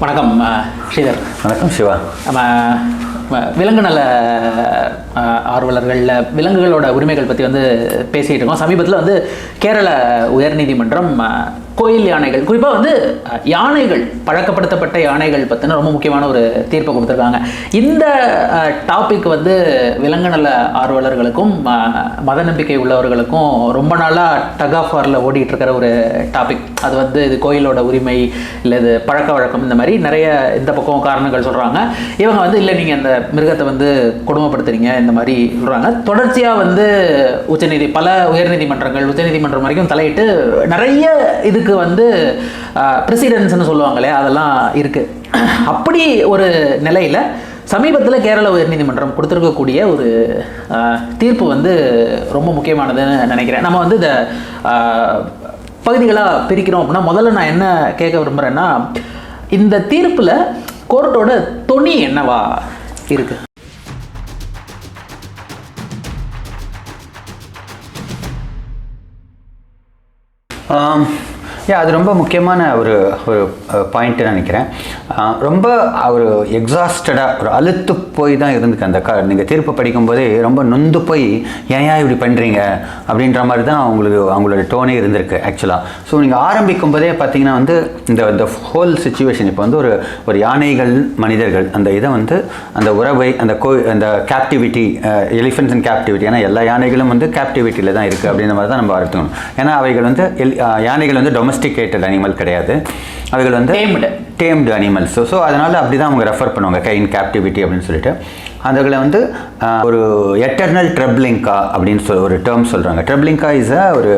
வணக்கம் ஸ்ரீதர். வணக்கம் சிவா. நம்ம விலங்கு நல ஆர்வலர்கள்ல விலங்குகளோட உரிமைகள் பற்றி வந்து பேசிகிட்டு இருக்கோம். சமீபத்தில் வந்து கேரள உயர்நீதிமன்றம் கோயில் யானைகள். குறிப்பாக வந்து யானைகள் பழக்கப்படுத்தப்பட்ட யானைகள் பற்றின ரொம்ப முக்கியமான ஒரு தீர்ப்பை கொடுத்துருக்காங்க. இந்த டாபிக் வந்து விலங்கு நல ஆர்வலர்களுக்கும் மத நம்பிக்கை உள்ளவர்களுக்கும் ரொம்ப நாளாக டக் ஆஃப் வாரில் ஓடிட்டு இருக்கிற ஒரு டாபிக் அது வந்து இது கோயிலோட உரிமை இல்லை இது பழக்க வழக்கம் இந்த மாதிரி நிறைய இந்த பக்கம் காரணங்கள் சொல்கிறாங்க இவங்க வந்து இல்லை நீங்கள் அந்த மிருகத்தை வந்து கொடுமைப்படுத்துறீங்க இந்த மாதிரி சொல்கிறாங்க தொடர்ச்சியாக வந்து உச்சநீதி பல உயர்நீதிமன்றங்கள் உச்சநீதிமன்றம் வரைக்கும் தலையிட்டு நிறைய இதுக்கு வந்து ப்ரெசிடென்ஸ்னு சொல்லுவாங்களே அதெல்லாம் இருக்குது அப்படி ஒரு நிலையில் சமீபத்தில் கேரள உயர்நீதிமன்றம் கொடுத்துருக்கக்கூடிய ஒரு தீர்ப்பு வந்து ரொம்ப முக்கியமானதுன்னு நினைக்கிறேன். நம்ம வந்து இந்த பகுதிகளாக பிரிக்கிறோம் அப்படின்னா முதல்ல நான் என்ன கேட்க விரும்புகிறேன்னா இந்த தீர்ப்பில் கோர்ட்டோட தொனி என்னவா இருக்கு? யா அது ரொம்ப முக்கியமான ஒரு ஒரு பாயிண்ட்டு நினைக்கிறேன். ரொம்ப ஒரு எக்ஸாஸ்டடாக ஒரு அழுத்து போய் தான் இருந்துக்கு அந்த க நீங்கள் தீர்ப்பு படிக்கும்போதே ரொம்ப நொந்து போய் ஏன் ஏன் இப்படி பண்ணுறீங்க அப்படின்ற மாதிரி தான் அவங்களுக்கு அவங்களோட டோனே இருந்திருக்கு ஆக்சுவலாக ஸோ நீங்கள் ஆரம்பிக்கும் போதே பார்த்தீங்கன்னா வந்து இந்த இந்த ஹோல் சுச்சுவேஷன் இப்போ வந்து ஒரு ஒரு யானைகள் மனிதர்கள் அந்த இதை வந்து அந்த உறவை அந்த கோ அந்த கேப்டிவிட்டி எலிஃபென்ட்ஸ் அண்ட் கேப்டிவிட்டி ஏன்னா எல்லா யானைகளும் வந்து கேப்டிவிட்டியில் தான் இருக்குது அப்படின்ற மாதிரி தான் நம்ம அர்த்தம் ஏன்னா அவைகள் வந்து எல் யானைகள் வந்து டொமஸ்டிகேட்டட் அனிமல் கிடையாது. அவைகள் வந்து Tamed. டேம்டு அனிமல்ஸ் ஸோ அதனால் அப்படி தான் அவங்க ரெஃபர் பண்ணுவாங்க. கைன் கேப்டிவிட்டி அப்படின்னு சொல்லிட்டு. அதுகளை வந்து ஒரு எட்டர்னல் ட்ரப்ளிங்கா அப்படின்னு சொல் ஒரு டேர்ம் சொல்கிறாங்க ட்ரப்ளிங்கா இஸ் அ ஒரு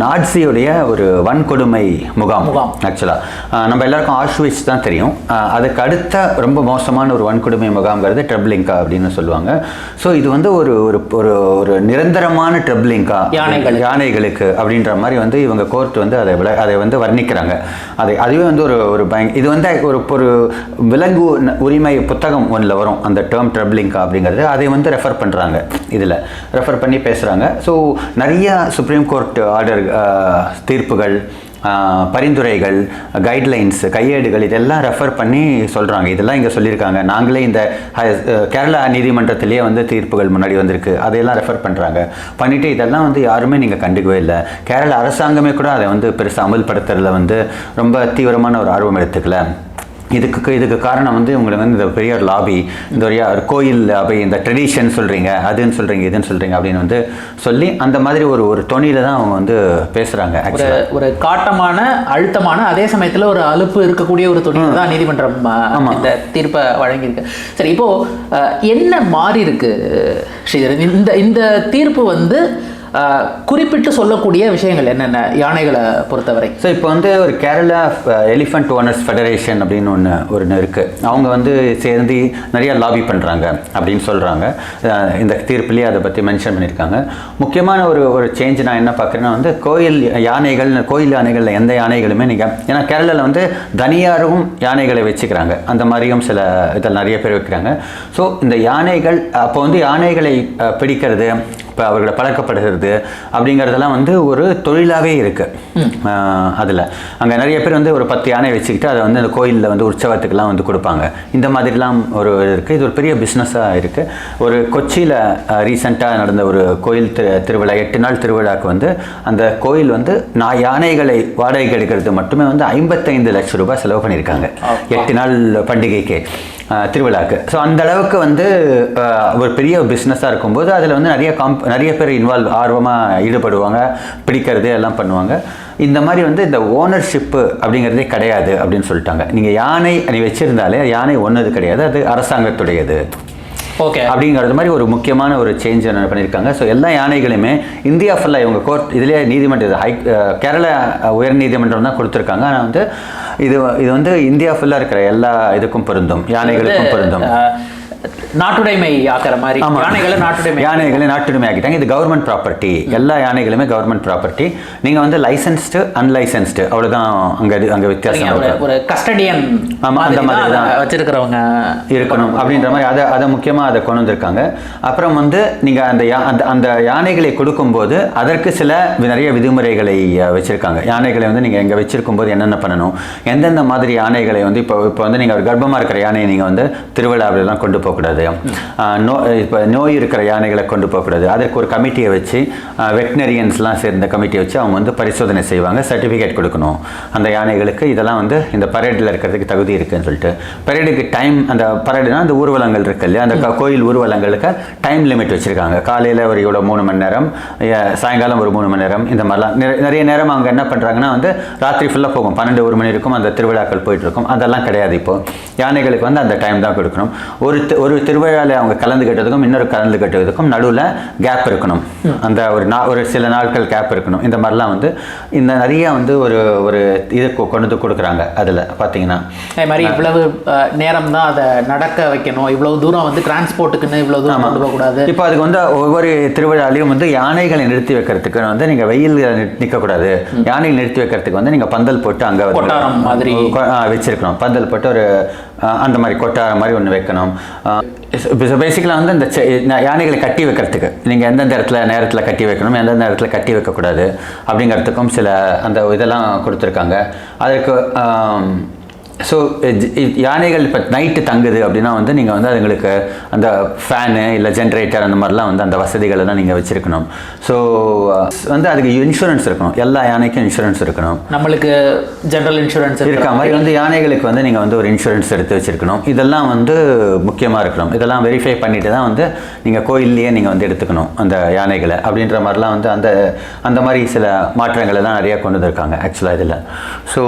நாட்சியுடைய ஒரு வன்கொடுமை முகாம் முகாம். ஆக்சுவலாக நம்ம எல்லாருக்கும் ஆஷ்விச் தான் தெரியும். அதுக்கு அடுத்த ரொம்ப மோசமான ஒரு வன்கொடுமை முகாம்ங்கிறது ட்ரப்ளிங்கா அப்படின்னு சொல்லுவாங்க. ஸோ இது வந்து ஒரு ஒரு ஒரு ஒரு நிரந்தரமான ட்ரப்ளிங்கா யானைகள். யானைகளுக்கு அப்படின்ற மாதிரி வந்து இவங்க கோர்ட் வந்து அதை விள அதை வந்து வர்ணிக்கிறாங்க. அதை அதுவே வந்து ஒரு ஒரு பயங்க இது வந்து ஒரு ஒரு விலங்கு உரிமை புத்தகம் ஒன்றில் வரும் அந்த டேர்ம் ட்ரப்ளிங்கா அப்படிங்கிறது. அதை வந்து ரெஃபர் பண்ணுறாங்க இதில் ரெஃபர் பண்ணி பேசுகிறாங்க ஸோ நிறைய சுப்ரீம் கோர்ட் ஆர்டர் தீர்ப்புகள் பரிந்துரைகள் கைட்லைன்ஸ் கையேடுகள் இதெல்லாம் ரெஃபர் பண்ணி சொல்கிறாங்க இதெல்லாம் இங்கே சொல்லியிருக்காங்க. நாங்களே இந்த கேரளா நீதிமன்றத்திலேயே வந்து தீர்ப்புகள் முன்னாடி வந்திருக்கு. அதையெல்லாம் ரெஃபர் பண்ணுறாங்க பண்ணிவிட்டு இதெல்லாம் வந்து யாருமே நீங்கள் கண்டுக்கவே இல்லை. கேரள அரசாங்கமே கூட அதை வந்து பெருசாக அமல்படுத்துறதுல வந்து ரொம்ப தீவிரமான ஒரு ஆர்வம் எடுத்துக்கல. இதுக்கு இதுக்கு காரணம் வந்து உங்களுக்கு வந்து இந்த பெரிய ஒரு லாபி இந்த ஒரு கோயில் லாபி இந்த ட்ரெடிஷன் சொல்கிறீங்க அதுன்னு சொல்கிறீங்க இதுன்னு சொல்கிறீங்க அப்படின்னு வந்து சொல்லி அந்த மாதிரி ஒரு ஒரு தொனியில் தான் அவங்க வந்து பேசுகிறாங்க ஒரு ஒரு காட்டமான அழுத்தமான அதே சமயத்தில் ஒரு அலுப்பு இருக்கக்கூடிய ஒரு துணி தான் நீதிமன்றம் இந்த தீர்ப்பை வழங்கியிருக்கு. சரி இப்போ அஹ், என்ன மாறி இருக்கு ஸ்ரீதரன் இந்த இந்த தீர்ப்பு வந்து குறிப்பிட்டு சொல்லக்கூடிய விஷயங்கள் என்னென்ன? யானைகளை பொறுத்தவரை. ஸோ இப்போ வந்து ஒரு கேரளா எலிஃபண்ட் ஓனர்ஸ் ஃபெடரேஷன் அப்படின்னு ஒன்று ஒன்று இருக்குது அவங்க வந்து சேர்ந்து நிறைய லாபி பண்ணுறாங்க அப்படின்னு சொல்கிறாங்க இந்த தீர்ப்புலேயே அதை பற்றி மென்ஷன் பண்ணியிருக்காங்க. முக்கியமான ஒரு ஒரு சேஞ்ச் நான் என்ன பார்க்குறேன்னா வந்து கோயில் யானைகள் கோயில் யானைகளில் எந்த யானைகளுமே நீங்கள் ஏன்னா கேரளாவில் வந்து தனியாரும் யானைகளை வச்சுக்கிறாங்க. அந்த மாதிரியும் சில இதில் நிறைய பேர் வைக்கிறாங்க. ஸோ இந்த யானைகள் அப்போ வந்து யானைகளை பிடிக்கிறது இப்போ அவர்களை பழக்கப்படுகிறது அப்படிங்கிறதெல்லாம் வந்து ஒரு தொழிலாகவே இருக்குது அதில். அங்கே நிறைய பேர் வந்து ஒரு பத்து யானை வச்சுக்கிட்டு அதை வந்து அந்த கோயிலில் வந்து உற்சவத்துக்கெல்லாம் வந்து கொடுப்பாங்க. இந்த மாதிரிலாம் ஒரு இருக்குது இது ஒரு பெரிய பிஸ்னஸாக இருக்குது ஒரு கொச்சியில் ரீசெண்டாக நடந்த ஒரு கோயில் திரு திருவிழா எட்டு நாள் திருவிழாவுக்கு வந்து அந்த கோயில் வந்து நான் யானைகளை வாடகைக்கு எடுக்கிறது மட்டுமே வந்து ஐம்பத்தைந்து லட்சம் ரூபாய் செலவு பண்ணியிருக்காங்க. எட்டு நாள் பண்டிகைக்கு. திருவிழாக்கு. ஸோ அந்த அளவுக்கு வந்து ஒரு பெரிய பிஸ்னஸாக இருக்கும்போது அதில் வந்து நிறைய காம்ப் நிறைய பேர் இன்வால்வ் ஆர்வமாக ஈடுபடுவாங்க பிடிக்கிறது எல்லாம் பண்ணுவாங்க. இந்த மாதிரி வந்து இந்த ஓனர்ஷிப்பு அப்படிங்கிறதே கிடையாது அப்படின்னு சொல்லிட்டாங்க. நீங்கள் யானை நீ வச்சுருந்தாலே யானை ஒன்றுது கிடையாது அது அரசாங்கத்துடையது. ஓகே. அப்படிங்கிறது மாதிரி ஒரு முக்கியமான ஒரு சேஞ்ச் என்ன பண்ணியிருக்காங்க. ஸோ எல்லா யானைகளுமே இந்தியா ஃபுல்லாக இவங்க கோர்ட் இதிலே நீதிமன்றம் ஹை கேரளா உயர் நீதிமன்றம் தான் கொடுத்துருக்காங்க. ஆனால் வந்து இது இது வந்து இந்தியா ஃபுல்லாக இருக்கிற எல்லா இதுக்கும் பொருந்தும் யானைகளுக்கும் பொருந்தும். நாட்டுடைமை ஆக்கிற மாதிரி. யானைகளை நாட்டுடைமை யானைகளை நாட்டுரிமை ஆக்கிட்டாங்க. இது கவர்மெண்ட் ப்ராப்பர்ட்டி எல்லா யானைகளுமே கவர்மெண்ட் ப்ராப்பர்ட்டி நீங்கள் வந்து லைசன்ஸ்டு அன்லைசன்ஸ்டு அவ்வளோதான் அங்கே அங்கே வித்தியாசம் சரிங்க, ஒரு இருக்கு. ஒரு கஸ்டடியன் ஆமா, அந்த மாதிரி தான். வச்சிருக்கிறவங்க. இருக்கணும் அப்படின்ற மாதிரி அதை அதை முக்கியமாக அதை கொண்டு வந்திருக்காங்க. அப்புறம் வந்து நீங்கள் அந்த யா அந்த அந்த யானைகளை கொடுக்கும்போது அதற்கு சில நிறைய விதிமுறைகளை வச்சிருக்காங்க. யானைகளை வந்து நீங்கள் இங்கே வச்சிருக்கும்போது என்னென்ன பண்ணணும்? எந்தெந்த மாதிரி யானைகளை வந்து இப்போ இப்போ வந்து நீங்கள் ஒரு கர்ப்பமாக இருக்கிற யானையை நீங்கள் வந்து திருவிழாவிலலாம் கொண்டு போகக்கூடாது. நோ இப்போ நோய் இருக்கிற யானைகளை கொண்டு போகக்கூடாது. அதற்கு ஒரு கமிட்டியை வச்சு வெட்டினரியன்ஸ்லாம் சேர்ந்த கமிட்டியை வச்சு அவங்க வந்து பரிசோதனை செய்வாங்க சர்டிஃபிகேட் கொடுக்கணும். அந்த யானைகளுக்கு இதெல்லாம் வந்து இந்த பரேடில் இருக்கிறதுக்கு தகுதி இருக்குன்னு சொல்லிட்டு. பரேடுக்கு டைம் அந்த பரேடுனா அந்த ஊர்வலங்கள் இருக்கு இல்லையா? அந்த கோயில் ஊர்வலங்களுக்கு டைம் லிமிட் வச்சுருக்காங்க. காலையில் ஒரு இவ்வளோ மூணு மணி நேரம் சாயங்காலம் ஒரு மூணு மணி நேரம் இந்த மாதிரிலாம். நிறைய நேரம் அவங்க என்ன பண்ணுறாங்கன்னா வந்து ராத்திரி ஃபுல்லாக போகும். பன்னெண்டு ஒரு மணி இருக்கும் அந்த திருவிழாக்கள் போயிட்டு இருக்கும். அதெல்லாம் கிடையாது இப்போது யானைகளுக்கு வந்து அந்த டைம் தான் கொடுக்கணும். ஒரு ஒரு திருவிழாவில் அவங்க கலந்துக்கிட்டதுக்கும் இன்னொரு கலந்துக்கிட்டதுக்கும் நடுவில் கேப் இருக்கணும். அந்த ஒரு நா ஒரு சில நாட்கள் கேப் இருக்கணும். இந்த மாதிரிலாம் வந்து இந்த நிறைய வந்து ஒரு ஒரு இது கொண்டு வந்து கொடுக்குறாங்க அதில் பார்த்தீங்கன்னா அதே மாதிரி இவ்வளவு நேரம் தான் அதை நடக்க வைக்கணும். இவ்வளவு தூரம் வந்து டிரான்ஸ்போர்ட்டுக்குன்னு இவ்வளவு தூரம் கொண்டு போகக்கூடாது. இப்போ அதுக்கு வந்து ஒவ்வொரு திருவிழாலையும் வந்து யானைகளை நிறுத்தி வைக்கிறதுக்கு வந்து நீங்கள் வெயில் நிற்கக்கூடாது யானை நிறுத்தி வைக்கிறதுக்கு வந்து நீங்கள் பந்தல் போட்டு அங்கே கொட்டாரம் மாதிரி. வச்சிருக்கணும். பந்தல் போட்டு ஒரு அந்த மாதிரி கொட்டாரம் மாதிரி ஒன்று வைக்கணும். பேசிக்கலாக வந்து இந்த செ- யானைகளை கட்டி வைக்கிறதுக்கு நீங்கள் எந்தெந்த இடத்துல நேரத்தில் கட்டி வைக்கணும் எந்தெந்த இடத்துல கட்டி வைக்கக்கூடாது அப்படிங்கிறதுக்கும் சில அந்த இதெல்லாம் கொடுத்துருக்காங்க. அதற்கு ஸோ யானைகள் இப்போ நைட்டு தங்குது அப்படின்னா வந்து நீங்கள் வந்து அதுங்களுக்கு அந்த ஃபேனு இல்லை ஜென்ரேட்டர் அந்த மாதிரிலாம் வந்து அந்த வசதிகளை தான் நீங்கள் வச்சுருக்கணும். ஸோ வந்து அதுக்கு இன்சூரன்ஸ் இருக்கணும். எல்லா யானைக்கும் இன்சூரன்ஸ் இருக்கணும். நம்மளுக்கு ஜெனரல் இன்சூரன்ஸ் இருக்க? மாதிரி வந்து யானைகளுக்கு வந்து நீங்கள் வந்து ஒரு இன்சூரன்ஸ் எடுத்து வச்சிருக்கணும். இதெல்லாம் வந்து முக்கியமாக இருக்கணும். இதெல்லாம் வெரிஃபை பண்ணிட்டு தான் வந்து நீங்கள் கோயில்லையே நீங்கள் வந்து எடுத்துக்கணும் அந்த யானைகளை அப்படின்ற மாதிரிலாம் வந்து அந்த அந்த மாதிரி சில மாற்றங்களை தான் நிறையா கொண்டு வந்திருக்காங்க ஆக்சுவலாக இதில். ஸோ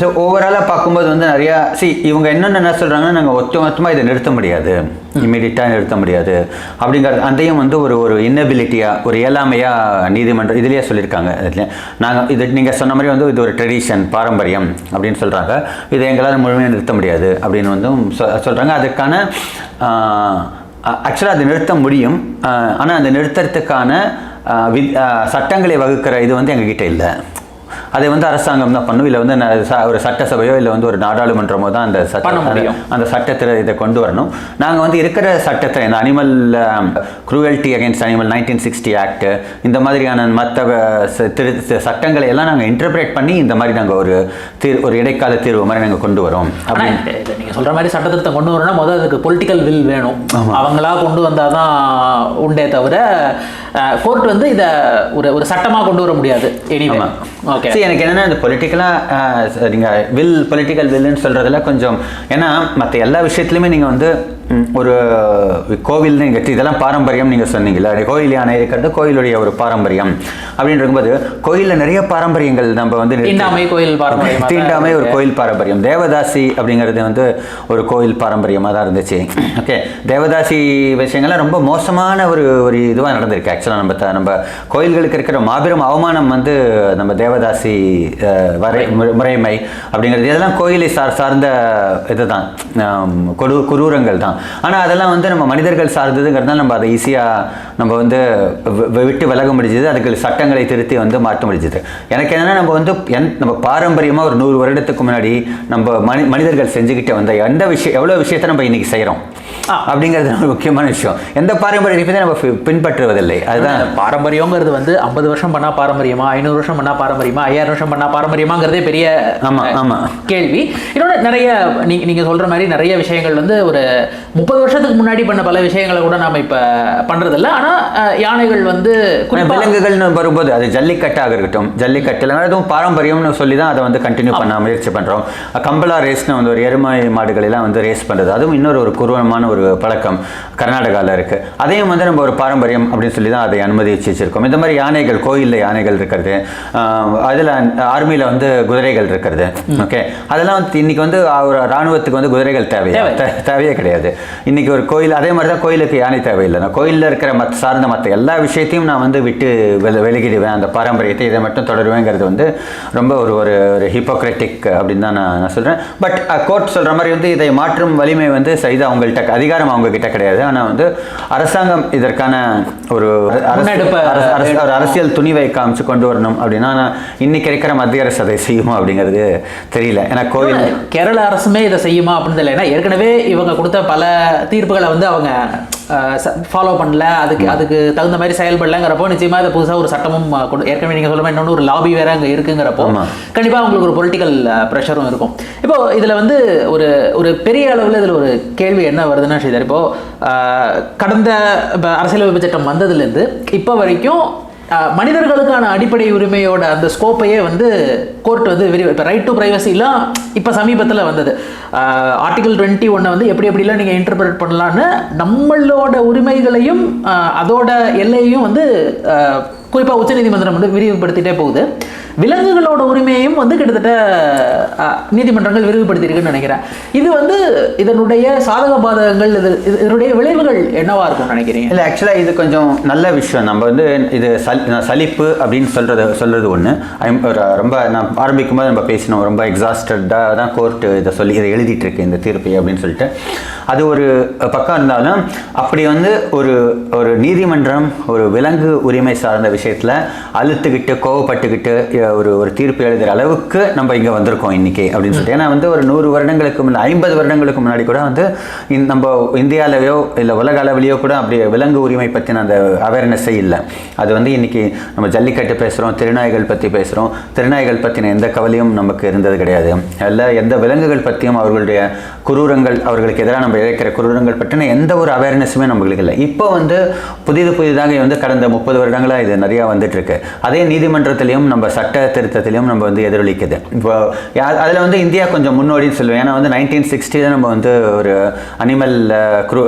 ஸோ ஓவராலாக பார்க்கும்போது வந்து நிறையா சி இவங்க என்னென்ன என்ன சொல்கிறாங்கன்னா நாங்கள் ஒத்த மொத்தமாக இதை நிறுத்த முடியாது. இமீடியட்டாக நிறுத்த முடியாது. அப்படிங்கிறது அதையும் வந்து ஒரு ஒரு இன்னபிலிட்டியாக ஒரு இயலாமையாக நீதிமன்றம் இதுலேயே சொல்லியிருக்காங்க. இதில் நாங்கள் இது நீங்கள் சொன்ன மாதிரி வந்து இது ஒரு ட்ரெடிஷன் பாரம்பரியம் அப்படின்னு சொல்கிறாங்க இதை எங்களால் முழுமையாக நிறுத்த முடியாது அப்படின்னு வந்து சொல்கிறாங்க அதுக்கான ஆக்சுவலாக அது நிறுத்த முடியும். ஆனால் அந்த நிறுத்துறதுக்கான ஆஹ் சட்டங்களை வகுக்கிற இது வந்து எங்ககிட்ட இல்லை. அதை வந்து அரசாங்கம் தான் பண்ணும். இல்லை வந்து ஒரு சட்டசபையோ இல்லை வந்து ஒரு நாடாளுமன்றமோ தான் அந்த சட்ட பண்ண முடியும். அந்த- சட்டத்தில் இதை கொண்டு வரணும். நாங்கள் வந்து இருக்கிற சட்டத்தை இந்த animal cruelty against animal nineteen sixty act இந்த மாதிரியான மற்ற திரு சட்டங்களை எல்லாம் நாங்கள் இன்டர்பிரேட் பண்ணி இந்த மாதிரி நாங்கள் ஒரு தீர் ஒரு இடைக்கால தீர்வு மாதிரி நாங்கள் கொண்டு வரோம். அப்படின்னு. இது நீங்க சொல்ற மாதிரி சட்டத்திருத்தம் கொண்டு வரணும்னா முதல்ல அதுக்கு பொலிட்டிக்கல் வில் வேணும். அவங்களா கொண்டு வந்தாதான் உண்டே தவிர கோர்ட் வந்து இத ஒரு ஒரு சட்டமா கொண்டு வர முடியாது. எனிவே. ஓகே எனக்கு என்னன்னா இந்த பொலிட்டிக்கலாக நீங்கள் வில் பொலிட்டிக்கல் வில்லுன்னு சொல்கிறதுல கொஞ்சம் ஏன்னா மற்ற எல்லா விஷயத்துலையுமே நீங்கள் வந்து ஒரு கோவில் நீங்கள் இதெல்லாம் பாரம்பரியம் நீங்கள் சொன்னீங்கல்ல. கோயில் யானை இருக்கிறது கோயிலுடைய ஒரு பாரம்பரியம். அப்படின்னு இருக்கும்போது கோயிலில் நிறைய பாரம்பரியங்கள் நம்ம வந்து தீண்டாமை கோயில் பாரம்பரியமா தான் தீண்டாமை ஒரு கோயில் பாரம்பரியம். தேவதாசி அப்படிங்கிறது வந்து ஒரு கோயில் பாரம்பரியமாக தான் இருந்துச்சு. ஓகே தேவதாசி விஷயங்கள்லாம் ரொம்ப மோசமான ஒரு ஒரு இதுவாக நடந்திருக்கு. ஆக்சுவலாக நம்ம நம்ம கோயில்களுக்கு இருக்கிற மாபெரும் அவமானம் வந்து நம்ம தேவதாசி வரை முறை- முறைமை அப்படிங்கிறது. இதெல்லாம் கோயிலை சார் சார்ந்த இதுதான். கொடு குரூரங்கள் தான். ஆனால் அதெல்லாம் வந்து நம்ம மனிதர்கள் சார்ந்ததுங்கிறதுனால நம்ம அதை ஈஸியாக நம்ம வந்து விட்டு விலக முடிஞ்சது. அதுக்கு சட்டங்களை திருத்தி வந்து மாற்ற முடிஞ்சது. எனக்கு என்னென்னா நம்ம வந்து என் நம்ம பாரம்பரியமாக ஒரு நூறு வருடத்துக்கு முன்னாடி நம்ம மனி மனிதர்கள் செஞ்சுக்கிட்டு வந்த எந்த விஷயம் எவ்வளோ விஷயத்தை நம்ம இன்றைக்கி செய்கிறோம் அப்படிங்கிறது ஒரு முக்கியமான விஷயம். எந்த பாரம்பரியத்தை நம்ம பின்பற்றுவதில்லை. அதுதான். பாரம்பரியங்கிறது வந்து ஐம்பது வருஷம் பண்ணா பாரம்பரியமா ஐநூறு வருஷம் பண்ணா பாரம்பரியமா ஐயாயிரம் வருஷம் பண்ணா பாரம்பரியமாங்கிறதே பெரிய ஆமா, அஹ், ஆமா. கேள்வி. இன்னொன்று நிறைய நீ நீங்க சொல்ற மாதிரி நிறைய விஷயங்கள் வந்து ஒரு முப்பது வருஷத்துக்கு முன்னாடி பண்ண பல விஷயங்களை கூட நாம இப்ப பண்றதில்ல. ஆனா அஹ், யானைகள் வந்து விலங்குகள்னு வரும்போது அது ஜல்லிக்கட்டாக இருக்கட்டும் ஜல்லிக்கட்டில் அதுவும் பாரம்பரியம்னு சொல்லி தான் அதை வந்து கண்டினியூ பண்ண முயற்சி பண்ணுறோம் கம்பலா ரேஸ்னு வந்து ஒரு எருமை மாடுகளெல்லாம் வந்து ரேஸ் பண்ணுறது அதுவும் இன்னொரு ஒரு குருவமான ஒரு பழக்கம் கர்நாடகாவில் இருக்குது அதையும் வந்து நம்ம ஒரு பாரம்பரியம் அப்படின்னு சொல்லி தான் அதை அனுமதிச்சு வச்சிருக்கோம். இந்த மாதிரி யானைகள் கோயிலில் யானைகள் இருக்கிறது அதில் ஆர்மியில் வந்து குதிரைகள் இருக்கிறது. ஓகே அதெல்லாம் வந்து இன்னைக்கு வந்து ஒரு ராணுவத்துக்கு வந்து குதிரைகள் தேவையா? தேவையே கிடையாது. இன்னைக்கு ஒரு கோயில் அதே மாதிரி தான் கோயிலுக்கு யானை தேவையில்லை. நான் கோயிலில் இருக்கிற மத் சார்ந்த மற்ற எல்லா விஷயத்தையும் நான் வந்து விட்டு வில விலகிடுவேன். அந்த பாரம்பரியத்தை இதை மட்டும் தொடருவேங்கிறது வந்து ரொம்ப ஒரு ஒரு ஒரு ஹிப்போக்ரட்டிக் அப்படின்னு தான் நான் நான் சொல்கிறேன் பட் கோர்ட் சொல்கிற மாதிரி வந்து இதை மாற்றும் வலிமை வந்து செய்து அவங்கள்ட்ட அதிகாரம் அவங்க கிட்ட கிடையாது. ஆனால் வந்து அரசாங்கம் இதற்கான ஒரு ஒரு அரசியல் துணிவை காமிச்சு கொண்டு வரணும் அப்படின்னா இன்னைக்கு இருக்கிற மத்திய அரசு அதை செய்யுமா அப்படிங்கிறது தெரியல. ஏன்னா கோயில் கேரள அரசுமே இதை செய்யுமா அப்படின்னு தெரியல. ஏன்னா ஏற்கனவே இவங்க கொடுத்த பல தீர்ப்புகளை வந்து அவங்க ஃபாலோ பண்ணல. அதுக்கு அதுக்கு தகுந்த மாதிரி செயல்படலங்கிறப்போ நிச்சயமா இதை புதுசா ஒரு சட்டமும் ஏற்கனவே நீங்க சொல்ற மாதிரி இன்னொன்று ஒரு லாபி வேற அங்க இருக்குங்கிறப்போ ஆமா. கண்டிப்பா அவங்களுக்கு ஒரு பொலிட்டிக்கல் ப்ரெஷரும் இருக்கும். இப்போ இதுல வந்து ஒரு ஒரு பெரிய அளவுல இதுல ஒரு கேள்வி என்ன வருதுன்னா ஸ்ரீதர் இப்போ அஹ், கடந்த அரசியலமைப்பு சட்டம் வந்ததுலேருந்து இப்போ வரைக்கும் மனிதர்களுக்கான அடிப்படை உரிமையோட அந்த ஸ்கோப்பையே வந்து கோர்ட் வந்து விரிவு இப்போ ரைட் டு ப்ரைவசிலாம் இப்போ சமீபத்தில் வந்தது. ஆர்டிகல் டுவெண்ட்டி ஒன்னை வந்து எப்படி எப்படிலாம் நீங்கள் இன்டர்பிரட் பண்ணலான்னு நம்மளோட உரிமைகளையும் அதோட எல்லையையும் வந்து குறிப்பாக உச்சநீதிமன்றம் வந்து விரிவுபடுத்திகிட்டே போகுது. விலங்குகளோட உரிமையையும் வந்து கிட்டத்தட்ட நீதிமன்றங்கள் விரிவுபடுத்தியிருக்குன்னு நினைக்கிறேன். இது வந்து இதனுடைய சாதக பாதகங்கள் இது இது- இதனுடைய விளைவுகள் என்னவா இருக்கும்னு நினைக்கிறீங்க? இல்லை ஆக்சுவலாக இது கொஞ்சம் நல்ல விஷயம். நம்ம வந்து இது சலிப்பு அப்படின்னு சொல்கிறது சொல்கிறது ஒன்று ஒரு ரொம்ப நான் ஆரம்பிக்கும் போது நம்ம பேசினோம் ரொம்ப எக்ஸாஸ்டடாக தான் கோர்ட்டு இதை சொல்லி இதை எழுதிட்டு இருக்கு இந்த தீர்ப்பை அப்படின்னு சொல்லிட்டு. அது ஒரு பக்கம் இருந்தாலும் அப்படி வந்து ஒரு ஒரு நீதிமன்றம் ஒரு விலங்கு உரிமை சார்ந்த விஷயத்தில் அழுத்துக்கிட்டு கோவப்பட்டுக்கிட்டு ஒரு ஒரு தீர்ப்பு எழுதுகிற அளவுக்கு நம்ம இங்கே வந்திருக்கோம் இன்னைக்கு அப்படின்னு சொல்லிட்டு. ஏன்னா வந்து ஒரு நூறு வருடங்களுக்கு முன்னாடி ஐம்பது வருடங்களுக்கு முன்னாடி கூட வந்து நம்ம இந்தியாவிலேயோ இல்லை உலக அளவிலேயோ கூட அப்படி விலங்கு உரிமை பற்றின அந்த அவேர்னஸ்ஸே இல்லை. அது வந்து இன்னைக்கு நம்ம ஜல்லிக்கட்டு பேசுகிறோம் திருநாய்கள் பற்றி பேசுகிறோம் திருநாய்கள் பற்றின எந்த கவலையும் நமக்கு இருந்தது கிடையாது. இல்லை எந்த விலங்குகள் பற்றியும் அவர்களுடைய குரூரங்கள் அவர்களுக்கு எதிராக நம்ம இழைக்கிற குரூரங்கள் பற்றின எந்த ஒரு அவேர்னஸுமே நம்மளுக்கு இல்லை. இப்போ வந்து புதிது புதிதாக வந்து கடந்த முப்பது வருடங்களாக இது நிறையா வந்துட்டுருக்கு அதே நீதிமன்றத்திலையும் நம்ம சட்ட திருத்தத்திலையும் நம்ம வந்து எதிரொலிக்குது. இப்போ அதில் வந்து இந்தியா கொஞ்சம் முன்னோடின்னு சொல்லுவேன். ஏன்னா வந்து நைன்டீன் சிக்ஸ்டியில் நம்ம வந்து ஒரு அனிமல் க்ரூ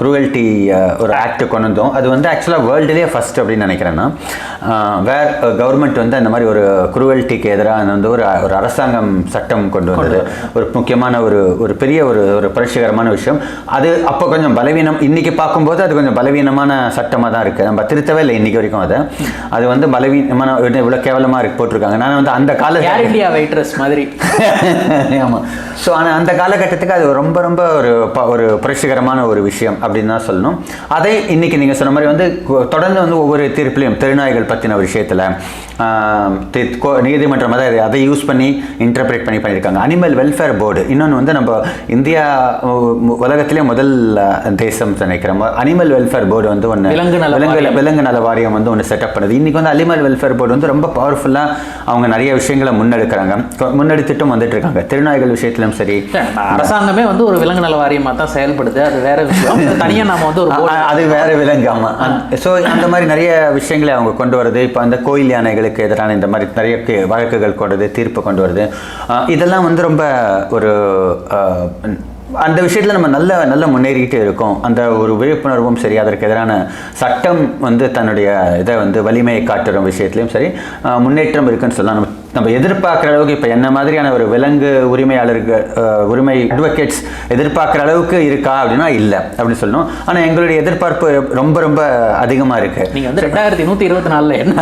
க்ரூவல்ட்டி ஒரு ஆக்ட் கொண்டு வந்தோம். அது வந்து ஆக்சுவலாக வேர்ல்டுலேயே ஃபர்ஸ்ட் அப்படின்னு நினைக்கிறேன் நான். வேர் கவர்மெண்ட் வந்து அந்த மாதிரி ஒரு க்ரூவல்ட்டிக்கு எதிராக வந்து ஒரு ஒரு அரசாங்கம் சட்டம் கொண்டு வந்தது. ஒரு முக்கியமான ஒரு ஒரு பெரிய ஒரு ஒரு புரட்சிகரமான விஷயம். அது அப்போ கொஞ்சம் பலவீனம் இன்னைக்கு பார்க்கும்போது அது கொஞ்சம் பலவீனமான சட்டமாக தான் இருக்குது நம்ம திருத்தவே இல்லை இன்னைக்கு வரைக்கும் அதை. அது வந்து பலவீனமான இவ்வளோ கேவலமாக இருக்கு போட்டிருக்காங்க. நான் வந்து அந்த கால ஏர் இந்தியா வெயிட்ரஸ் மாதிரி. ஆமாம் ஸோ ஆனால் அந்த காலகட்டத்துக்கு அது ரொம்ப ரொம்ப ஒரு ப- ஒரு புரட்சிகரமான ஒரு விஷயம் அப்படின்னு தான் சொல்லணும். அதை இன்னைக்கு நீங்கள் சொன்ன மாதிரி வந்து தொடர்ந்து வந்து ஒவ்வொரு தீர்ப்புலையும் திருநாய்கள் பற்றின விஷயத்தில் நீதிமன்றம் அதை அதை யூஸ் பண்ணி இன்டர்பிரேட் பண்ணி பண்ணியிருக்காங்க. அனிமல் வெல்ஃபேர் போர்டு இன்னொன்று வந்து நம்ம இந்தியா உலகத்திலே முதல் தேசம் நினைக்கிறோம் அனிமல் வெல்ஃபேர் போர்டு வந்து ஒன்று விலங்கு நல விலங்கு நல வாரியம். வந்து ஒன்று செட்டப் பண்ணுது. இன்னைக்கு வந்து அனிமல் வெல்ஃபேர் போர்டு வந்து ரொம்ப பவர்ஃபுல்லாக அவங்க நிறைய விஷயங்களை முன்னெடுக்கிறாங்க. முன்னெடுத்துட்டும் வந்துட்டு இருக்காங்க திருநாய்கள் விஷயத்திலும் சரி அரசாங்கமே வந்து ஒரு விலங்கு நல வாரியமா தான் செயல்படுது. அது வேற விஷயம். தனியா நாம வந்து ஒரு அது வேற விலங்கு ஆமா. ஸோ அந்த மாதிரி நிறைய விஷயங்களை அவங்க கொண்டு வருது இப்போ அந்த கோயில் விவசாயிகளுக்கு எதிரான இந்த மாதிரி நிறைய வழக்குகள் கொண்டது தீர்ப்பு கொண்டு வருது. இதெல்லாம் வந்து ரொம்ப ஒரு அந்த விஷயத்தில் நம்ம நல்ல நல்ல முன்னேறிக்கிட்டே இருக்கோம். அந்த ஒரு விழிப்புணர்வும் சரி அதற்கு எதிரான சட்டம் வந்து தன்னுடைய இதை வந்து வலிமையை காட்டுற விஷயத்துலையும் சரி முன்னேற்றம் இருக்குன்னு சொல்லலாம். நம்ம நம்ம எதிர்பார்க்குற அளவுக்கு இப்போ என்ன மாதிரியான ஒரு விலங்கு உரிமையாளர்கள் அஹ், உரிமை அட்வொகேட்ஸ் எதிர்பார்க்குற அளவுக்கு இருக்கா அப்படின்னா இல்லை அப்படின்னு சொல்லணும். ஆனால் எங்களுடைய எதிர்பார்ப்பு ரொம்ப ரொம்ப அதிகமாக இருக்குது நீங்க வந்து ரெண்டாயிரத்தி நூத்தி இருபத்தி நாலுல என்ன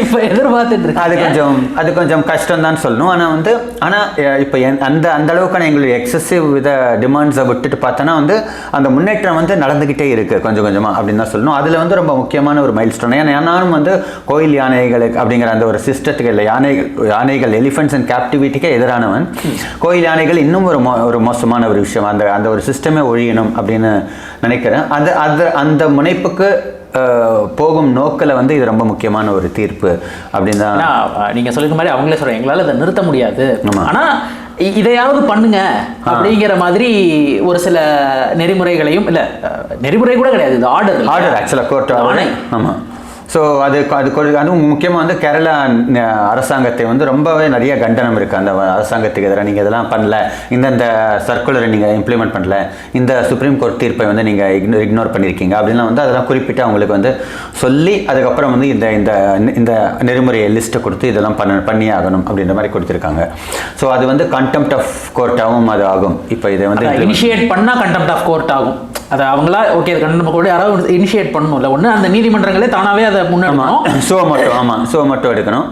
இப்ப எதிர்பார்த்துட்டு அது கொஞ்சம் அது கொஞ்சம் கஷ்டம் தான் சொல்லணும். ஆனால் வந்து ஆனால் இப்போ அந்த அந்த அளவுக்கான எங்களுடைய எக்ஸசிவ் வித டிமாண்ட்ஸை விட்டுட்டு பார்த்தோன்னா வந்து அந்த முன்னேற்றம் வந்து நடந்துக்கிட்டே இருக்குது கொஞ்சம் கொஞ்சமாக அப்படின்னு தான் சொல்லணும். அதில் வந்து ரொம்ப முக்கியமான ஒரு மைல் ஸ்டோன் ஏன்னா நானும் வந்து கோயில் யானைகளுக்கு அப்படிங்கிற அந்த ஒரு சிஸ்டத்துக்கு இல்லை யானைகள் யானைகள் எலிஃபென்ட்ஸ் அண்ட் கேப்டிவிட்டிக்கே எதிரானவன். கோயில் யானைகள் இன்னும் ஒரு மோ ஒரு மோசமான ஒரு விஷயம். அந்த அந்த ஒரு சிஸ்டமே ஒழியணும் அப்படின்னு நினைக்கிறேன். அது அது அந்த முனைப்புக்கு போகும் நோக்கில் வந்து இது ரொம்ப முக்கியமான ஒரு தீர்ப்பு அப்படின்னு தான் ஆனா, அஹ், நீங்க சொல்லிருக்க மாதிரி அவங்களே சொல்றாங்க. எங்களால இதை நிறுத்த முடியாது. ஆமா. ஆனா இ- இதையாவது பண்ணுங்க அப்படிங்கிற மாதிரி ஒரு சில நெறிமுறைகளையும் இல்ல நெறிமுறை கூட கிடையாது. இது ஆர்டர் ஆர்டர் ஆக்சுவலாக கோர்ட் ஆணை. ஆமாம் ஸோ அது அது அதுவும் முக்கியமாக வந்து கேரளா அரசாங்கத்தை வந்து ரொம்பவே நிறைய கண்டனம் இருக்குது அந்த அரசாங்கத்துக்கு எதிராக நீங்கள் இதெல்லாம் பண்ணல. இந்தந்த சர்க்குலரை நீங்கள் இம்ப்ளிமெண்ட் பண்ணல. இந்த சுப்ரீம் கோர்ட் தீர்ப்பை வந்து நீங்கள் இக்னோர் இக்னோர் பண்ணியிருக்கீங்க அப்படின்லாம் வந்து அதெல்லாம் குறிப்பிட்டு அவங்களுக்கு வந்து சொல்லி அதுக்கப்புறம் வந்து இந்த இந்த இந்த நெறிமுறையை லிஸ்ட்டை கொடுத்து இதெல்லாம் பண்ண பண்ணியே ஆகணும் அப்படின்ற மாதிரி கொடுத்துருக்காங்க. ஸோ அது வந்து கண்டெம்ட் ஆஃப் கோர்ட்டாகவும் அது ஆகும். இப்போ இதை வந்து இனிஷியேட் பண்ணா கண்டெம்ட் ஆஃப் கோர்ட் ஆகும். அது அவங்களா ஓகே கண்டெம்ட் கோர்ட் யாராவது இனிஷியேட் பண்ணணும்ல. ஒன்று அந்த நீதிமன்றங்களே தானாவே அதை முன்னெடுக்கணும். ஷோ மட்டும் ஆமாம் ஷோ மட்டும் எடுக்கணும்.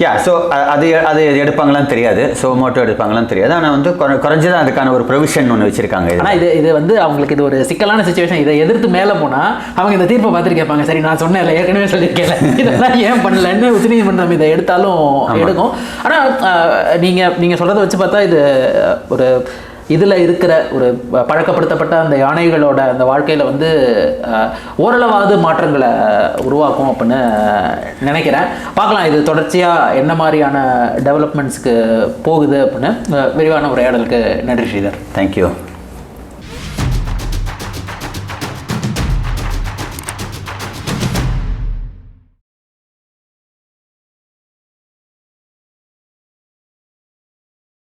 யா ஸோ அது அது எடுப்பாங்களான்னு தெரியாது. ஷோ மட்டும் எடுப்பாங்களான்னு தெரியாது. ஆனால் வந்து குறை- குறைஞ்சது அதுக்கான ஒரு ப்ரொவிஷன் ஒன்று வச்சுருக்காங்க ஆனா இது இது வந்து அவங்களுக்கு இது ஒரு சிக்கலான சுச்சுவேஷன் இதை எதிர்த்து மேல போனா அவங்க இந்த தீர்ப்பை பார்த்துட்டு கேட்பாங்க. சரி நான் சொன்னேன்ல ஏற்கனவே சொல்லியிருக்கேன் இதெல்லாம் ஏன் பண்ணலன்னு உச்சநீதிமன்றம் இதை எடுத்தாலும் எடுக்கும். ஆனா அஹ், நீங்க நீங்க சொல்றதை வச்சு பார்த்தா இது ஒரு இதில் இருக்கிற ஒரு ப- பழக்கப்படுத்தப்பட்ட அந்த யானைகளோட அந்த வாழ்க்கையில் வந்து ஓரளவாவது மாற்றங்களை உருவாக்கும் அப்படின்னு நினைக்கிறேன். பார்க்கலாம் இது தொடர்ச்சியாக என்ன மாதிரியான டெவலப்மெண்ட்ஸ்க்கு போகுது அப்படின்னு விரிவான உரையாடலுக்கு நன்றி ஸ்ரீதர். தேங்க்யூ